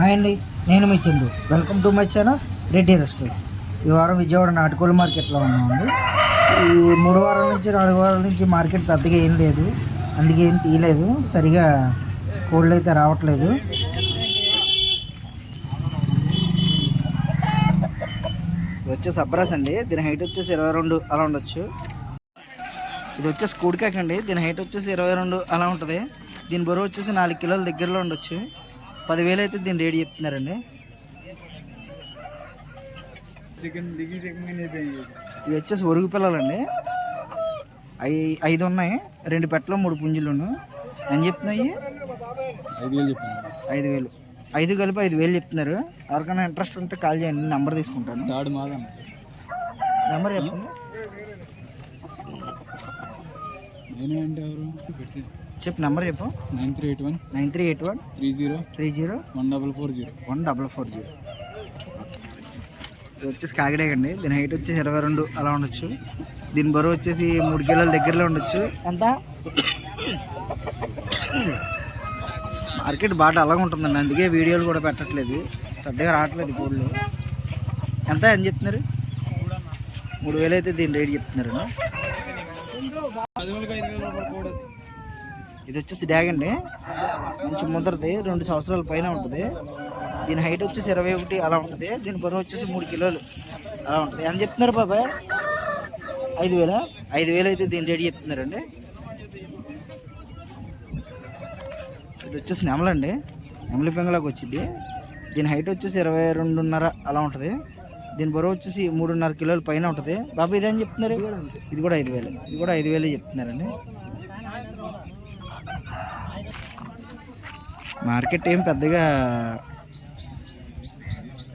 Hi అండి నేను మీ Chandu. Welcome to my channel Reddy restaurants ఈ వారం విజయవాడ నాటుకోళ్ళ మార్కెట్లో ఉన్నామండి. ఈ మూడు వారాల నుంచి నాలుగు వారాల నుంచి మార్కెట్ పెద్దగా ఏం లేదు. అందుకే ఏం తీయలేదు. సరిగా కోళ్ళు అయితే రావట్లేదు. ఇది వచ్చేసి అబ్రాస్ అండి. దీని హైట్ వచ్చేసి ఇరవై రెండు అలా ఉండొచ్చు. ఇది వచ్చేసి కూడికాకండి దీని హైట్ వచ్చేసి ఇరవై రెండు అలా ఉంటుంది. దీని బరువు వచ్చేసి నాలుగు కిలోల దగ్గరలో ఉండొచ్చు. పదివేలు అయితే దీని రేట్ చెప్తున్నారండి. ఇవి వచ్చేసి ఒరుగు పిల్లలండి. అవి ఐదు ఉన్నాయి. రెండు పెట్టలు మూడు పుంజులు అని చెప్తున్నాయి? ఐదు వేలు ఐదు కలిపి ఐదు వేలు చెప్తున్నారు. ఎవరికైనా ఇంట్రెస్ట్ ఉంటే కాల్ చేయండి. నెంబర్ తీసుకుంటాను. నెంబర్ చెప్పండి. చెప్పు నెంబర్ చెప్పు. Nine three eight one. Nine three eight one. Three zero. Three zero. One double four zero. One double four zero. ఇది వచ్చేసి కాకిడాకండి దీని హైట్ వచ్చేసి ఇరవై రెండు. అలా ఉండొచ్చు. దీని బరువు వచ్చేసి మూడు కిలోల దగ్గరలో ఉండొచ్చు. ఎంత? మార్కెట్ బాగా అలాగ ఉంటుందండి. అందుకే వీడియోలు కూడా పెట్టట్లేదు. పెద్దగా రావట్లేదు కోళ్ళు ఎంత? అని చెప్తున్నారు? మూడు వేలు అయితే దీని రేట్ చెప్తున్నారు పదివేలకు ఐదు వేలు రూపాయలు ఇది వచ్చేసి డ్యాగ్ అండి. మంచి ముద్రది రెండు సంవత్సరాల పైన ఉంటుంది. దీని హైట్ వచ్చేసి ఇరవై ఒకటి అలా ఉంటుంది. దీని బరువు వచ్చేసి మూడు కిలోలు అలా ఉంటుంది. ఎంత చెప్తున్నారు బాబాయ్ ఐదు వేల? ఐదు వేలు అయితే దీని రేట్ చెప్తున్నారండి. ఇది వచ్చేసి నెమలండి నెమలి పెంగళకు వచ్చింది. దీని హైట్ వచ్చేసి ఇరవై రెండున్నర అలా ఉంటుంది. దీని బరువు వచ్చేసి మూడున్నర కిలోల పైన ఉంటుంది. బాబా ఇదేం చెప్తున్నారు? ఇది కూడా ఐదు వేలు. ఇది కూడా ఐదు వేలు చెప్తున్నారండి. మార్కెట్ ఏం పెద్దగా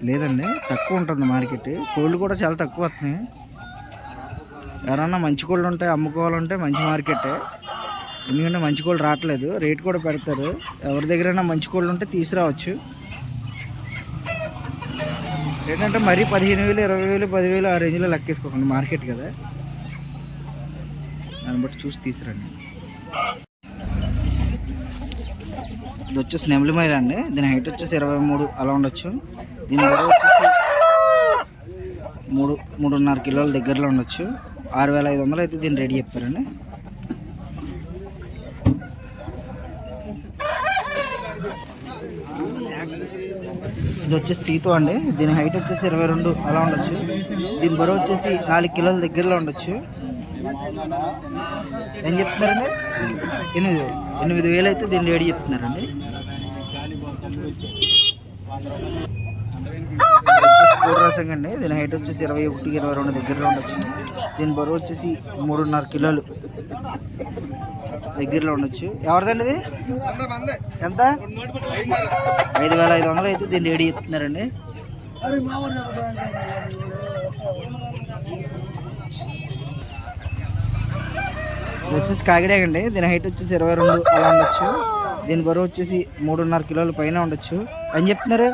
లేదండి. తక్కువ ఉంటుంది మార్కెట్. కోళ్ళు కూడా చాలా తక్కువ వస్తున్నాయి. ఎవరన్నా మంచి కోళ్ళు ఉంటే అమ్ముకోవాలంటే మంచి మార్కెట్. ఎందుకంటే మంచి కోళ్ళు రావట్లేదు. రేట్ కూడా పెడతారు. ఎవరి దగ్గరైనా మంచి కోళ్ళు ఉంటే తీసుకురావచ్చు. ఏంటంటే మరీ పదిహేను వేలు ఇరవై వేలు పదివేలు ఆ రేంజ్లో లెక్కేసుకోకండి మార్కెట్ కదా. దాన్ని బట్టి చూసి తీసుకురండి. ఇది వచ్చేసి నెమలి మైల అండి. దీని హైట్ వచ్చేసి ఇరవై మూడు అలా ఉండొచ్చు. దీని బరువు వచ్చేసి మూడు మూడున్నర కిలోల దగ్గరలో ఉండొచ్చు. ఆరు వేల ఐదు వందలు అయితే దీన్ని రెడీ చెప్పారండి. ఇది వచ్చేసి సీతో అండి. దీని హైట్ వచ్చేసి ఇరవై రెండు అలా ఉండొచ్చు. దీని బరువు వచ్చేసి నాలుగు కిలోల దగ్గరలో ఉండొచ్చు. ఏం చెప్తున్నారండి? ఎనిమిది వేలు. ఎనిమిది వేలు అయితే దీన్ని రేడి చెప్తున్నారండి. స్కూల్ రసం అండి దీని హైట్ వచ్చేసి ఇరవై ఒకటి ఇరవై రెండు దగ్గరలో ఉండొచ్చు. దీని బరువు వచ్చేసి మూడున్నర కిలోలు. దగ్గరలో ఉండొచ్చు. ఎవరిదండి ఇది? ఎంత? ఐదు వేల ఐదు వందలు అయితే దీన్ని రేడి చెప్తున్నారండి. ఇది వచ్చేసి కాకిడాక అండి. దీని హైట్ వచ్చేసి ఇరవై రెండు అలా ఉండొచ్చు. దీని బరువు వచ్చేసి మూడున్నర కిలోల పైన ఉండొచ్చు. అని చెప్తున్నారు?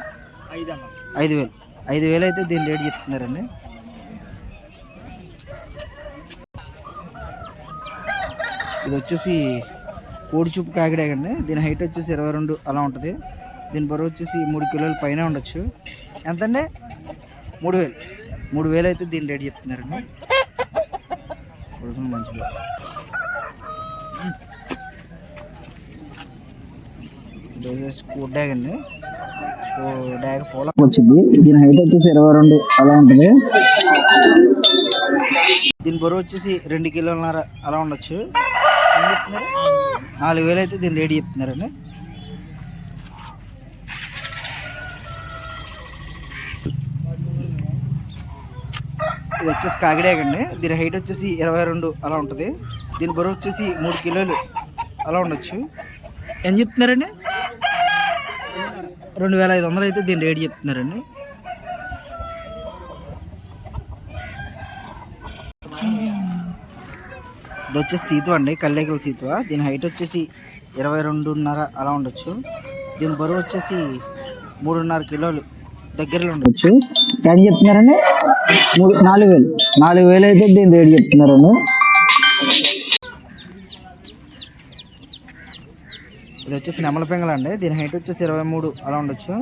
ఐదు వేలు. ఐదు వేలు అయితే దీని రేట్ చెప్తున్నారండి. ఇది వచ్చేసి కోడిచూపు చూపు అండి. దీని హైట్ వచ్చేసి ఇరవై రెండు అలా ఉంటుంది. దీని బరువు వచ్చేసి మూడు కిలోల పైన ఉండొచ్చు. ఎంతండి? మూడు వేలు. మూడు వేలు అయితే దీని రేట్ చెప్తున్నారండి. కొడుకుని పూల వచ్చింది. దీని హైట్ వచ్చేసి ఇరవై రెండు అలా ఉంటుంది. దీని బరువు వచ్చేసి రెండు కిలోలన్నర అలా ఉండొచ్చు? నాలుగు వేలు అయితే దీని రేట్ చెప్తున్నారండి. ఇది వచ్చేసి కాకిడాకండి దీని హైట్ వచ్చేసి ఇరవై రెండు అలా ఉంటుంది. దీని బరువు వచ్చేసి మూడు కిలోలు అలా ఉండొచ్చు. ఏం చెప్తున్నారండి? రెండు వేల ఐదు వందలు అయితే దీని రేట్ చెప్తున్నారండి. ఇది వచ్చేసి సీతువ అండి కల్లేకల సీతువ దీని హైట్ వచ్చేసి ఇరవై రెండున్నర అలా ఉండొచ్చు. దీని బరువు వచ్చేసి మూడున్నర కిలోలు దగ్గరలో ఉండొచ్చు. ఎంత చెప్తున్నారండి? మూడు నాలుగు వేలు. నాలుగు వేలు అయితే దీని రేట్ చెప్తున్నారండి. ఇది వచ్చేసి నెమల పెంగళ అండి. దీని హైట్ వచ్చేసి ఇరవై మూడు అలా ఉండొచ్చు.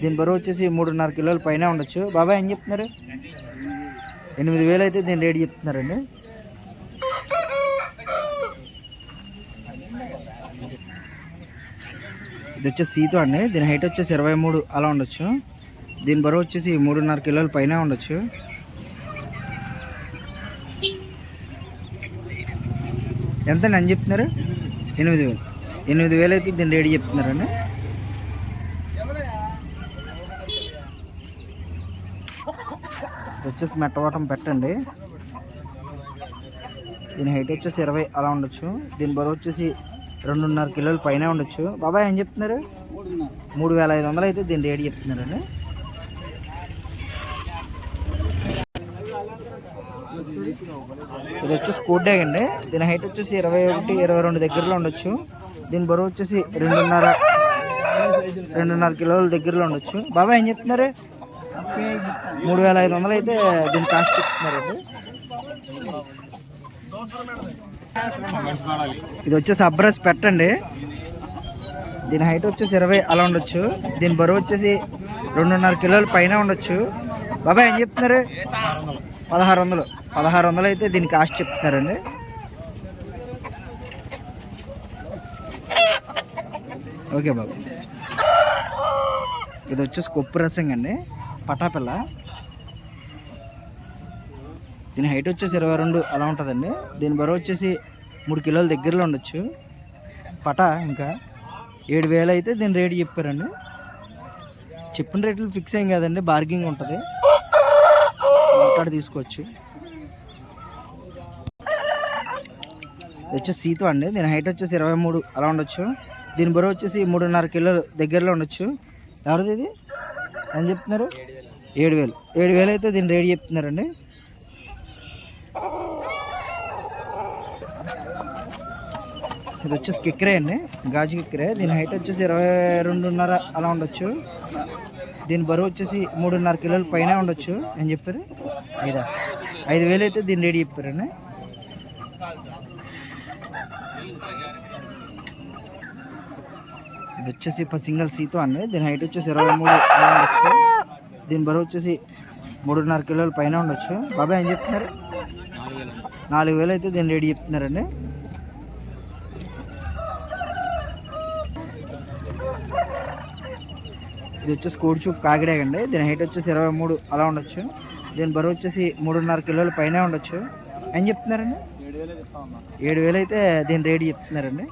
దీని బరువు వచ్చేసి మూడున్నర కిలోల పైన ఉండొచ్చు. బాబాయ్ ఏం చెప్తున్నారు? ఎనిమిది వేలు అయితే దీని రేట్ చెప్తున్నారండి. ఇది వచ్చేసి సీతో అండి. దీని హైట్ వచ్చేసి ఇరవై మూడు అలా ఉండొచ్చు. దీని బరువు వచ్చేసి మూడున్నర కిలోల పైన ఉండొచ్చు. ఎంత అని చెప్తున్నారు? ఎనిమిది వేలు. ఎనిమిది వేలు అయితే రెడీ చెప్తున్నారండి. ఇది వచ్చేసి మెట్టవాటం పెట్టండి. దీని హైట్ వచ్చేసి ఇరవై అలా ఉండొచ్చు. దీని బరువు వచ్చేసి రెండున్నర కిలోల పైన ఉండొచ్చు. బాబాయ్ ఏం చెప్తున్నారు? మూడు వేల ఐదు వందలు అయితే దీని రేట్ చెప్తున్నారండి. ఇది వచ్చేసి కూడ్డ్యాగ్ అండి. దీని హైట్ వచ్చేసి ఇరవై ఒకటి ఇరవై రెండు దగ్గరలో ఉండొచ్చు. దీని బరువు వచ్చేసి రెండున్నర రెండున్నర కిలోల దగ్గరలో ఉండొచ్చు. బాబాయ్ ఏం చెప్తున్నారు? మూడు వేల ఐదు వందలు అయితే దీని కాస్ట్ చెప్తున్నారండి ఇది వచ్చేసి అబ్రస్ పెట్టండి దీని హైట్ వచ్చేసి ఇరవై అలా ఉండొచ్చు. దీని బరువు వచ్చేసి రెండున్నర కిలోల పైన ఉండొచ్చు. బాబాయ్ ఏం చెప్తున్నారు? పదహారు వందలు. పదహారు వందలు అయితే దీని కాస్ట్ చెప్తున్నారండి. ఓకే బాబు. ఇది వచ్చేసి కొప్పు రసం అండి. పటాపిల్ల దీని హైట్ వచ్చేసి ఇరవై రెండు అలా ఉంటుందండి. దీని బరువు వచ్చేసి మూడు కిలోల దగ్గరలో ఉండొచ్చు. పట ఇంకా ఏడు వేలు అయితే దీని రేటు చెప్పారండి. చెప్పిన రేట్లు ఫిక్స్ అయ్యం కదండి బార్గింగ్ ఉంటుంది. అక్కడ తీసుకోవచ్చు. వచ్చేసి సీతో అండి. దీని హైట్ వచ్చేసి ఇరవై మూడు అలా ఉండొచ్చు. దీని బరువు వచ్చేసి మూడున్నర కిలోలు దగ్గరలో ఉండొచ్చు. ఎవరిది ఇది? అని చెప్తున్నారు? ఏడు వేలు ఏడు వేలు అయితే దీని రేట్ చెప్తున్నారండి. ఇది వచ్చేసి కిక్కరే అండి. గాజు కిక్కరే దీని హైట్ వచ్చేసి ఇరవై రెండున్నర అలా ఉండొచ్చు. దీని బరువు వచ్చేసి మూడున్నర కిలోల పైన ఉండొచ్చు. అని చెప్పారు ఐదా. ఐదు వేలు అయితే దీని రేట్ చెప్పారండి ఇది వచ్చేసి సింగిల్ సీతో అండి దీని హైట్ వచ్చేసి ఇరవై మూడు ఉండొచ్చు. దీని బరువు వచ్చేసి మూడున్నర కిలోల పైన ఉండొచ్చు. బాబాయ్ ఏం చెప్తున్నారు? నాలుగు వేలు అయితే దీని రెడీ చెప్తున్నారండి. ఇది వచ్చేసి కోడి చూపు అండి. దీని హైట్ వచ్చేసి ఇరవై మూడు అలా ఉండొచ్చు. దీని బరువు వచ్చేసి మూడున్నర కిలోల పైన ఉండొచ్చు. ఏం చెప్తున్నారండి? ఏడు వేలు అయితే దీని రేట్ చెప్తున్నారండి.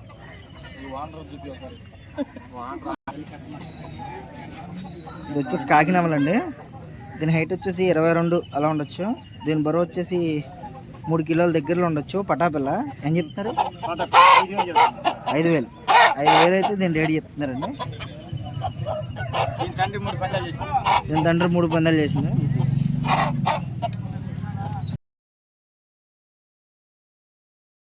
ఇది వచ్చేసి కాకినామలు అండి దీని హైట్ వచ్చేసి ఇరవై రెండు అలా ఉండొచ్చు. దీని బరువు వచ్చేసి మూడు కిలోల దగ్గరలో ఉండొచ్చు. పటాపిల్ల ఏం చెప్తున్నారు? ఐదు వేలు. ఐదు వేలు అయితే దీని రేట్ చెప్తున్నారండి. దీని తండ్రి మూడు పందాలు చేసింది.